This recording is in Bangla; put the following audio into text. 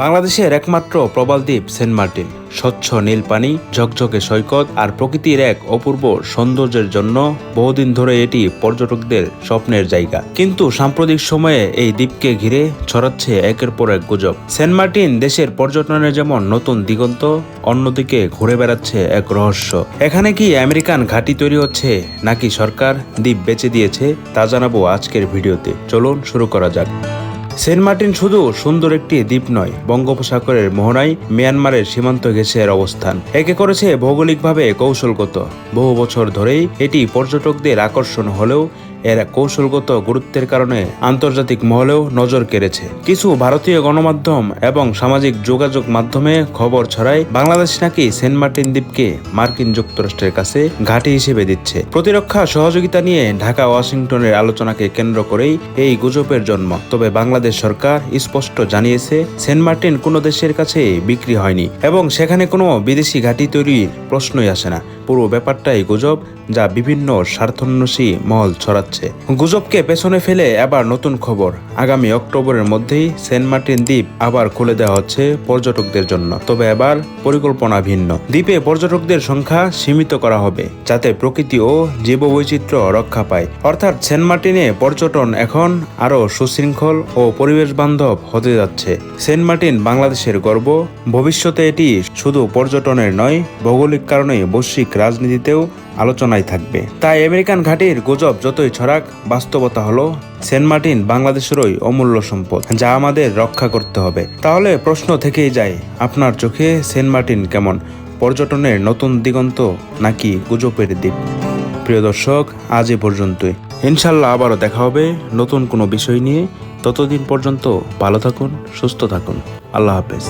বাংলাদেশের একমাত্র প্রবাল দ্বীপ সেন্ট মার্টিন। স্বচ্ছ নীল পানি, ঝকঝকে সৈকত আর প্রকৃতির এক অপূর্ব সৌন্দর্যের জন্য বহুদিন ধরে এটি পর্যটকদের স্বপ্নের জায়গা। কিন্তু সাম্প্রতিক সময়ে এই দ্বীপকে ঘিরে ছড়াচ্ছে একের পর এক গুজব। সেন্ট মার্টিন দেশের পর্যটনের যেমন নতুন দিগন্ত, অন্যদিকে ঘুরে বেড়াচ্ছে এক রহস্য। এখানে কি আমেরিকান ঘাঁটি তৈরি হচ্ছে নাকি সরকার দ্বীপ বেচে দিয়েছে তা জানাব আজকের ভিডিওতে। চলুন শুরু করা যাক। সেন্ট মার্টিন শুধু সুন্দর একটি দ্বীপ নয়, বঙ্গোপসাগরের মোহনায় মিয়ানমারের সীমান্ত ঘেঁষে এর অবস্থান। একে করেছে ভৌগোলিকভাবে কৌশলগত। বহু বছর ধরেই এটি পর্যটকদের আকর্ষণ হলেও এর কৌশলগত গুরুত্বের কারণে আন্তর্জাতিক মহলেও নজর কেড়েছে। কিছু ভারতীয় গণমাধ্যম এবং সামাজিক যোগাযোগ মাধ্যমে খবর ছড়ায় বাংলাদেশ নাকি সেন্ট মার্টিন দ্বীপকে মার্কিন যুক্তরাষ্ট্রের কাছে ঘাঁটি হিসেবে দিচ্ছে। প্রতিরক্ষা সহযোগিতা নিয়ে ঢাকা, ওয়াশিংটনের আলোচনাকে কেন্দ্র করেই এই গুজবের জন্ম। তবে বাংলাদেশ সরকার স্পষ্ট জানিয়েছে, সেন্ট মার্টিন কোনো দেশের কাছে বিক্রি হয়নি এবং সেখানে কোনো বিদেশি ঘাঁটি তৈরির প্রশ্নই আসে না। পুরো ব্যাপারটাই গুজব যা বিভিন্ন স্বার্থন্বেষী মহল ছড়াচ্ছে। গুজবকে পেছনে ফেলে আবার নতুন খবর। আগামী অক্টোবরের মধ্যেই সেন্ট মার্টিন দ্বীপ আবার খুলে দেওয়া হচ্ছে পর্যটকদের জন্য। তবে এবার পরিকল্পনা ভিন্ন। দ্বীপে পর্যটকদের সংখ্যা সীমিত করা হবে, যাতে প্রকৃতি ও জীববৈচিত্র্য রক্ষা পায়। অর্থাৎ সেন্ট মার্টিনে পর্যটন এখন আরও সুশৃঙ্খল ও পরিবেশ বান্ধব হতে যাচ্ছে। সেন্ট মার্টিন বাংলাদেশের গর্ব, ভবিষ্যতে এটি শুধু পর্যটনের নয়, ভৌগোলিক কারণে বৈশ্বিক রাজনীতিতেও আলোচনায় থাকবে। তাই আমেরিকান ঘাটির গুজব যতই ছড়াক, বাস্তবতা হলো সেন্ট মার্টিন বাংলাদেশেরই অমূল্য সম্পদ, যা আমাদের রক্ষা করতে হবে। তাহলে প্রশ্ন থেকেই যায়, আপনার চোখে সেন্ট মার্টিন কেমন? পর্যটনের নতুন দিগন্ত নাকি গুজবের দ্বীপ? প্রিয় দর্শক, আজ এ পর্যন্তই। ইনশাল্লাহ আবারও দেখা হবে নতুন কোনো বিষয় নিয়ে। ততদিন পর্যন্ত ভালো থাকুন, সুস্থ থাকুন। আল্লাহ হাফেজ।